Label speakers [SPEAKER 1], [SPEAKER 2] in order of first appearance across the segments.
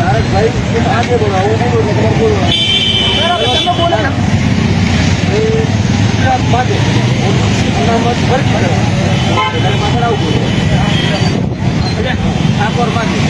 [SPEAKER 1] તારકભાઈ આજે બોલો આવું બોલો તમે બોલો તમે બોલો ગુજરાત માટે અનામત ફરજી
[SPEAKER 2] કરવા આકોર માટે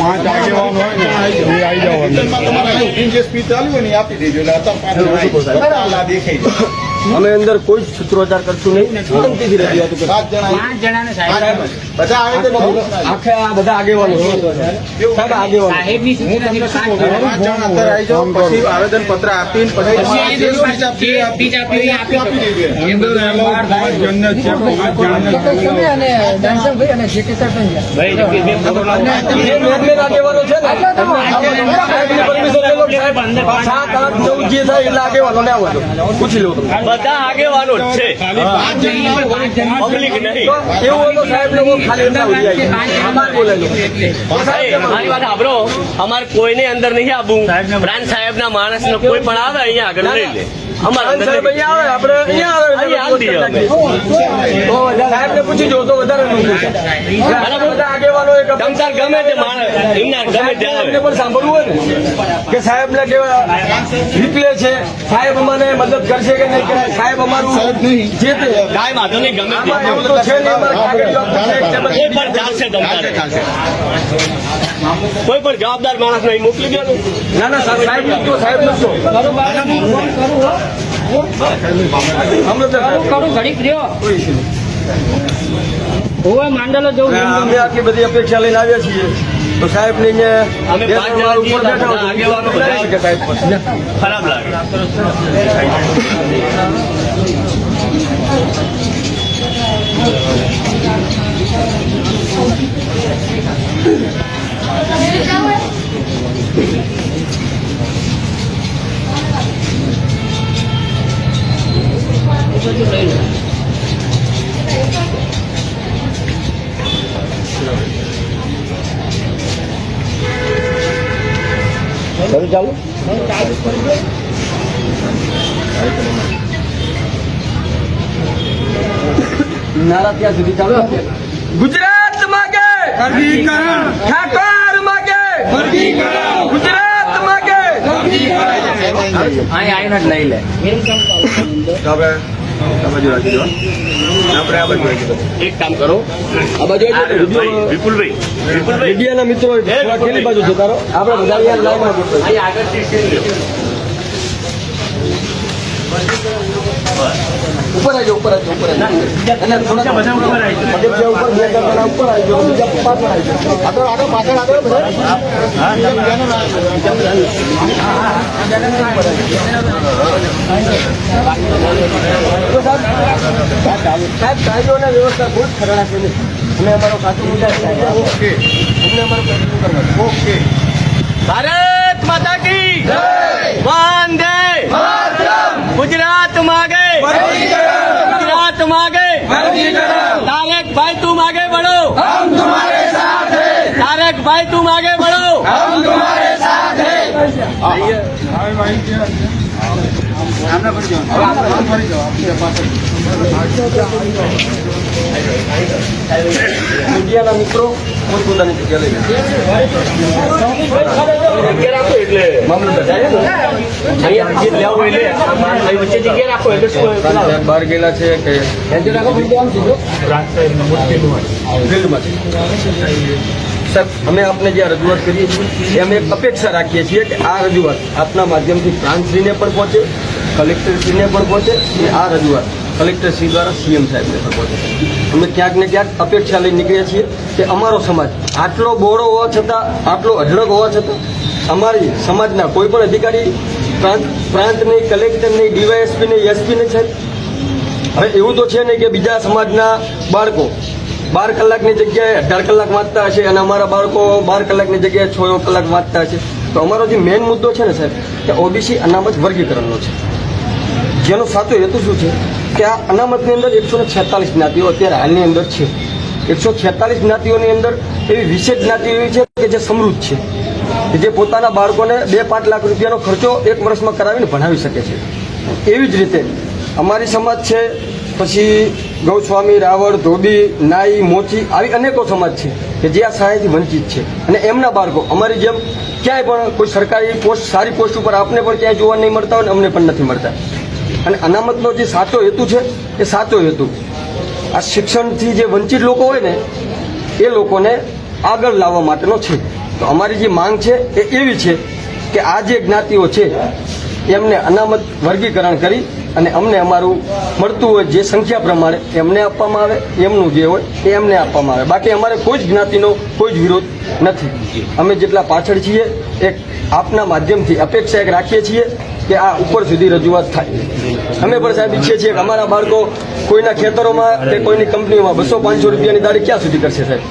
[SPEAKER 2] પાંચ આગેવાનો
[SPEAKER 3] ડીએસપી ચાલુ હોય ને આપી દેજો.
[SPEAKER 1] અમે અંદર કોઈ સૂત્રોચ્ચાર કરશું નહીં. શાંતિથી રજૂઆત
[SPEAKER 3] સાત જણા બધા આવે તો
[SPEAKER 1] આખે આ બધા આગેવાનો સાહેબ આગેવાનો
[SPEAKER 3] પછી આવેદન પત્ર આપીને પછી
[SPEAKER 1] આગેવાનો છે ને. સાત આઠ ને
[SPEAKER 4] કોઈને અંદર નહીં આવવું. બ્રાન્ચ સાહેબ ના માણસ કોઈ પણ આવે અહીંયા આગળ લઈ લે.
[SPEAKER 1] ને પૂછી જો તો વધારે
[SPEAKER 4] ગમે તે
[SPEAKER 2] એમના
[SPEAKER 1] પણ સાંભળવું હોય ને? કે સાહેબ ને કેવા રિપ્લે છે? સાહેબ અમને મદદ કરશે કે નહીં કરે? સાહેબ અમારું જે
[SPEAKER 2] કાંઈ વાંધો નહીં ગમે
[SPEAKER 1] એવું તો છે નહીં અમારે કાગળિયો આપવું છે, ટેબલ
[SPEAKER 2] કોઈ પણ ચાલશે તમતારે કોઈ પણ જવાબદાર માણસ નહીં મોકલી દો ના.
[SPEAKER 1] ના સાહેબ સાહેબ નતો
[SPEAKER 5] ઘડીક રહ્યો. હોવે માંડલો જવું
[SPEAKER 1] અમે આટલી બધી અપેક્ષા લઈને આવ્યા છીએ. તો સાહેબ ને
[SPEAKER 2] અમે પાંચ જણા છીએ, ખરાબ લાગે
[SPEAKER 1] નારા ત્યાં સુધી ચાલુ. ગુજરાત માગે! ઠાકોર માગે! ગુજરાત માગે!
[SPEAKER 5] આવીને જ લઈ લે.
[SPEAKER 2] એક કામ કરો.
[SPEAKER 1] આ બાજુ
[SPEAKER 2] વિપુલભાઈ વિપુલભાઈ.
[SPEAKER 1] મીડિયાના મિત્રો કેટલી બાજુ રહો. આપણે બધા લાઈનમાં ગોઠવાઈએ. ઉપર આવજો ઉપર આવજો ઉપર આવજો. ઉપર બે જણા ઉપર આવજો બીજા પાછળ આવજો. આગળ આગળ પાછળ આગળ સાહેબ કાયદો અને વ્યવસ્થા બહુ જ ખરાબ છે. અમે અમારો કાચો મુદ્દા. ઓકે. અમને અમારો ઓકે.
[SPEAKER 2] ભારત માતા કી વંદે ગુજરાત માગે. ગુજરાત માગે. તારક ભાઈ તું માગે બળો તારક ભાઈ તું માગે બળો
[SPEAKER 1] મીડિયાના મિત્રો પોતપોતાની જગ્યા લઈ
[SPEAKER 2] જગ્યા રાખો એટલે.
[SPEAKER 1] બહાર ગયેલા છે કે? સાહેબ અમે આપને જે આ રજૂઆત કરીએ છીએ એ અમે અપેક્ષા રાખીએ છીએ કે આ રજૂઆત આપના માધ્યમથી પ્રાંતશ્રીને પણ પહોંચે કલેક્ટરશ્રીને પણ પહોંચે અને આ રજૂઆત કલેક્ટરશ્રી દ્વારા સીએમ સાહેબને પણ પહોંચે. અમે ક્યાંક ને ક્યાંક અપેક્ષા લઈ નીકળ્યા છીએ કે અમારો સમાજ આટલો બોળો હોવા છતાં, આટલો અઢળક હોવા છતાં, અમારી સમાજના કોઈ પણ અધિકારી, પ્રાંત પ્રાંત નહીં, કલેક્ટર નહીં, ડીવાયએસપી નહીં, એસપી નહીં સાહેબ. હવે એવું તો છે ને કે બીજા સમાજના બાળકો બાર કલાકની જગ્યાએ અઢાર કલાક વાંચતા હશે અને અમારા બાળકો બાર કલાકની જગ્યાએ છ કલાક વાંચતા હશે. તો અમારો જે મેઇન મુદ્દો છે ને સાહેબ, કે ઓબીસી અનામત વર્ગીકરણનો છે. જેનો સાચો હેતુ શું છે? કે આ અનામતની અંદર એકસો ને છેતાલીસ જ્ઞાતિઓ અત્યારે હાલની અંદર છે. એકસો છેતાલીસ જ્ઞાતિઓની અંદર એવી વિશેષ જ્ઞાતિઓ એવી છે કે જે સમૃદ્ધ છે. કે જે પોતાના બાળકોને બે પાંચ લાખ રૂપિયાનો ખર્ચો એક વર્ષમાં કરાવીને ભણાવી શકે છે. એવી જ રીતે અમારી સમાજ છે, પછી ગૌસ્વામી, રાવળ, ધોબી, નાઈ, મોચી આવી અનેકો સમાજ છે કે જે આ સહાયથી વંચિત છે. અને એમના બાળકો અમારી જેમ ક્યાંય પણ કોઈ સરકારી પોસ્ટ, સારી પોસ્ટ ઉપર આપને પણ ક્યાંય જોવા નહીં મળતા હોય અને અમને પણ નથી મળતા. અને અનામતનો જે સાચો હેતુ છે, એ સાચો હેતુ. આ શિક્ષણથી જે વંચિત લોકો હોય ને, એ લોકોને આગળ લાવવા માટેનો છે. તો અમારી જે માંગ છે, એ એવી છે કે આ જે જ્ઞાતિઓ છે, એમને અનામત વર્ગીકરણ કરી અને અમને અમારું મળતું હોય જે સંખ્યા પ્રમાણે એમને આપવામાં આવે એમનું જે હોય એ એમને આપવામાં આવે. બાકી અમારે કોઈ જ જ્ઞાતિનો કોઈ જ વિરોધ નથી. અમે જેટલા પાછળ છીએ એક આપના માધ્યમથી અપેક્ષા એક રાખીએ છીએ કે આ ઉપર સુધી રજૂઆત થાય. અમે પણ સાહેબ ઈચ્છીએ છીએ કે અમારા બાળકો કોઈના ખેતરોમાં કે કોઈની કંપનીઓમાં બસો પાંચસો રૂપિયાની દાડી ક્યાં સુધી કરશે સાહેબ?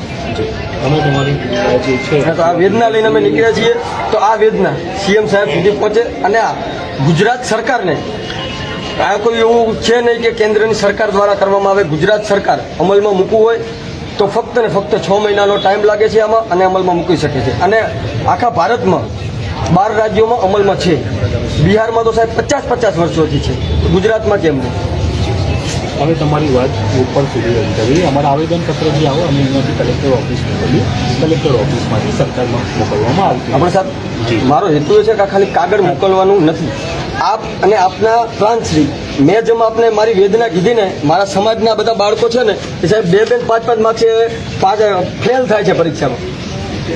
[SPEAKER 1] તો આ વેદના લઈને અમે નીકળ્યા છીએ તો આ વેદના સીએમ સાહેબ સુધી પહોંચે અને આ ગુજરાત સરકારને આ કોઈ એવું છે નહીં કે કેન્દ્રની સરકાર દ્વારા કરવામાં આવે ગુજરાત સરકાર અમલમાં મૂકવું હોય તો ફક્ત ને ફક્ત છ મહિનાનો ટાઈમ લાગે છે આમાં અને અમલમાં મૂકી શકે છે. અને આખા ભારતમાં બાર રાજ્યોમાં અમલમાં છે. બિહારમાં તો સાહેબ પચાસ પચાસ વર્ષોથી છે. ગુજરાતમાં કેમ નહીં?
[SPEAKER 4] હવે તમારી વાત ઉપર સુધી રજૂ કરી. અમારા આવેદનપત્ર જે આવો અમે અહીંયાથી કલેક્ટર ઓફિસ મોકલ્યું કલેક્ટર ઓફિસમાંથી સરકારમાં મોકલવામાં આવ્યું
[SPEAKER 1] આપણે સાહેબ મારો હેતુ એ છે કે ખાલી કાગળ મોકલવાનું નથી. આપ અને આપના પ્રાંતશ્રી મેં જેમ આપને મારી વેદના કીધી ને મારા સમાજના બધા બાળકો છે ને, એ સાહેબ બે બે પાંચ પાંચ માર્ક્સે પાંચ ફેલ થાય છે પરીક્ષામાં.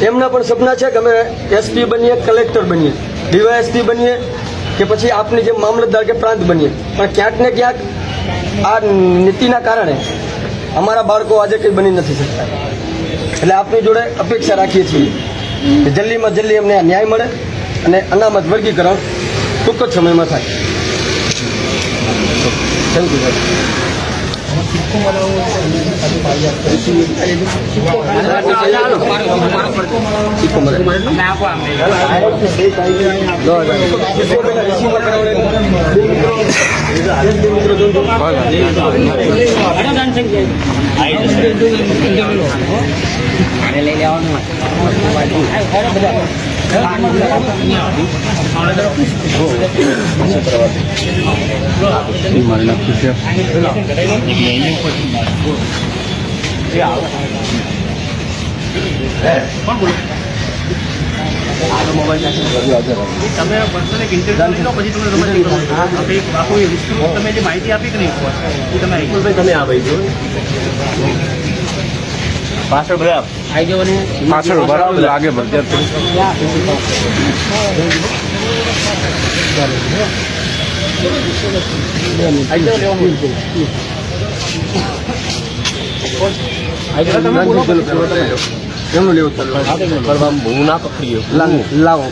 [SPEAKER 1] એમના પણ સપના છે કે અમે એસપી બનીએ કલેક્ટર બનીએ ડીવાયએસપી બનીએ, કે પછી આપની જેમ મામલતદાર કે પ્રાંત બનીએ. પણ ક્યાંક ને ક્યાંક આ નીતિના કારણે અમારા બાળકો આજે કંઈ બની નથી શકતા. એટલે આપની જોડે અપેક્ષા રાખીએ છીએ કે જલ્દીમાં જલ્દી અમને ન્યાય મળે અને અનામત વર્ગીકરણ ટૂંક જ સમયમાં થાય. થેન્ક યુ લઈ સિક્કો મળે. લો, છે.
[SPEAKER 2] તમે પર્સનલ ઇન્ટરવ્યુ આખું વિસ્તૃત તમે જે માહિતી આપી કે નહીં તમે તમે આ જો પાછળ બધા
[SPEAKER 4] પાછળ બરાબર લાગે બધા
[SPEAKER 1] એમનું લેવું ચાલુ
[SPEAKER 2] બહુ ના પકડીએ
[SPEAKER 1] લાવો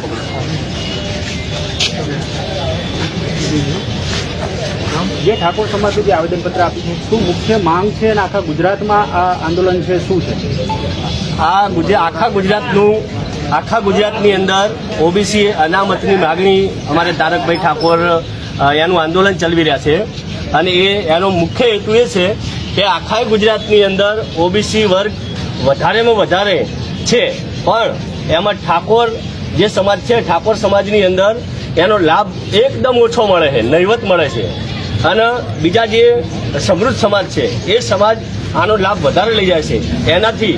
[SPEAKER 4] જે ઠાકોર સમાજ સુધી આવેદનપત્ર આપ્યું છે શું મુખ્ય માંગ છે અને આખા ગુજરાતમાં આ આંદોલન છે શું છે?
[SPEAKER 2] આ ગુજરાત આખા ગુજરાતનું, આખા ગુજરાતની અંદર ઓબીસી અનામતની માગણી અમારે તારકભાઈ ઠાકોર એનું આંદોલન ચલાવી રહ્યા છે. અને એ, એનો મુખ્ય હેતુ એ છે કે આખા ગુજરાતની અંદર ઓબીસી વર્ગ વધારેમાં વધારે છે. પણ એમાં ઠાકોર જે સમાજ છે, ઠાકોર સમાજની અંદર એનો લાભ એકદમ ઓછો મળે છે, નહીવત મળે છે. અને બીજા જે સમૃદ્ધ સમાજ છે, એ સમાજ આનો લાભ વધારે લઈ જાય છે. એનાથી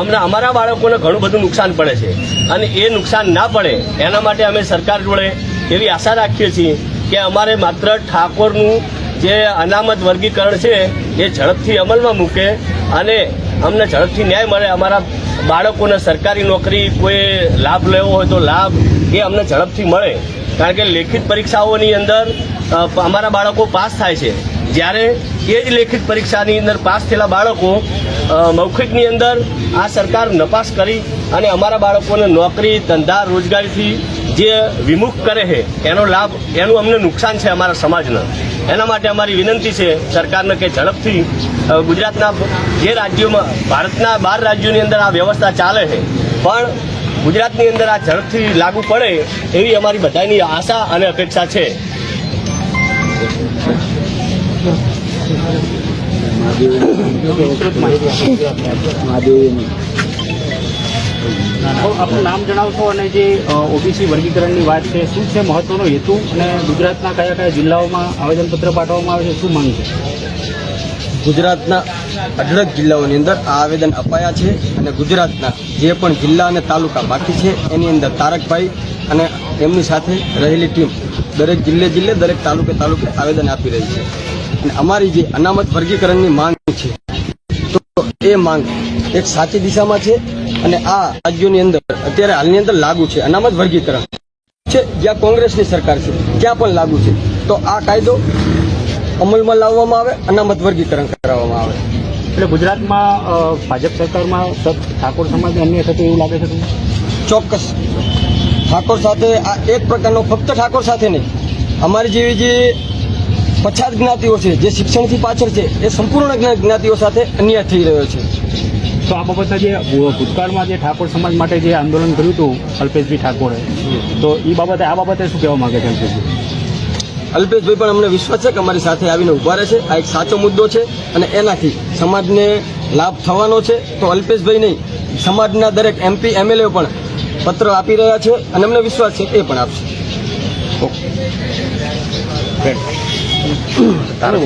[SPEAKER 2] અમને અમારા બાળકોને ઘણું બધું નુકસાન પડે છે. અને એ નુકસાન ના પડે, એના માટે અમે સરકાર જોડે એવી આશા રાખીએ છીએ કે અમારે માત્ર ઠાકોરનું જે અનામત વર્ગીકરણ છે, એ ઝડપથી અમલમાં મૂકે અને અમને ઝડપથી ન્યાય મળે. અમારા બાળકોને સરકારી નોકરી કોઈ લાભ લેવો હોય તો લાભ એ અમને ઝડપથી મળે. કારણ કે લેખિત પરીક્ષાઓની અંદર અમારા બાળકો પાસ થાય છે. જ્યારે એ જ લેખિત પરીક્ષાની અંદર પાસ થયેલા બાળકો મૌખિકની અંદર આ સરકાર નપાસ કરી અને અમારા બાળકોને નોકરી, ધંધા, રોજગારીથી જે વિમુખ કરે છે, એનો લાભ, એનું અમને નુકસાન છે અમારા સમાજને. એના માટે અમારી વિનંતી છે સરકારને કે ઝડપથી ગુજરાતના જે રાજ્યોમાં, ભારતના બાર રાજ્યોની અંદર આ વ્યવસ્થા ચાલે છે, પણ ગુજરાતની અંદર આ ઝડપથી લાગુ પડે એવી અમારી બધાની આશા અને અપેક્ષા છે.
[SPEAKER 4] આપનું નામ જણાવશો અને જે ઓબીસી વર્ગીકરણની વાત છે શું છે મહત્વનો હેતુ અને ગુજરાતના કયા કયા જિલ્લાઓમાં આવેદનપત્ર પાઠવવામાં આવે છે શું માંગ છે?
[SPEAKER 1] ગુજરાતના અઢળક જિલ્લાઓની અંદર આ આવેદન અપાયા છે અને ગુજરાતના જે પણ જિલ્લા અને તાલુકા બાકી છે એની અંદર તારકભાઈ અને એમની સાથે રહેલી ટીમ દરેક જિલ્લે જિલ્લે દરેક તાલુકે તાલુકે આવેદન આપી રહી છે. અને અમારી જે અનામત વર્ગીકરણની માંગ છે તો એ માંગ એક સાચી દિશામાં છે અને આ રાજ્યોની અંદર અત્યારે હાલની અંદર લાગુ છે અનામત વર્ગીકરણ. છે જ્યાં કોંગ્રેસની સરકાર છે ત્યાં પણ લાગુ છે. તો આ કાયદો અમલમાં લાવવામાં આવે અનામત વર્ગીકરણ કરાવવામાં આવે.
[SPEAKER 4] એટલે ગુજરાતમાં ભાજપ સરકારમાં ઠાકોર સમાજ અન્ય થતું એવું લાગે છે
[SPEAKER 1] ચોક્કસ. ઠાકોર સાથે આ એક પ્રકારનો ફક્ત ઠાકોર સાથે નહીં. અમારી જેવી જે પછાત જ્ઞાતિઓ છે જે શિક્ષણથી પાછળ છે એ સંપૂર્ણ જ્ઞા- જ્ઞાતિઓ સાથે અન્યાય થઈ રહ્યો છે.
[SPEAKER 4] તો આ બાબતે જે ભૂતકાળમાં જે ઠાકોર સમાજ માટે જે આંદોલન કર્યું હતું અલ્પેશભાઈ ઠાકોરે તો એ બાબતે આ બાબતે શું કહેવા માંગે છે અલ્પેશભાઈ?
[SPEAKER 1] અલ્પેશભાઈ પણ અમને વિશ્વાસ છે કે અમારી સાથે આવીને ઊભા રહેશે. આ એક સાચો મુદ્દો છે અને એનાથી સમાજને લાભ થવાનો છે. તો અલ્પેશભાઈ નહીં સમાજના દરેક એમપી એમએલએ પણ પત્ર આપી રહ્યા છે અને અમને વિશ્વાસ છે એ પણ આપશે. 따르고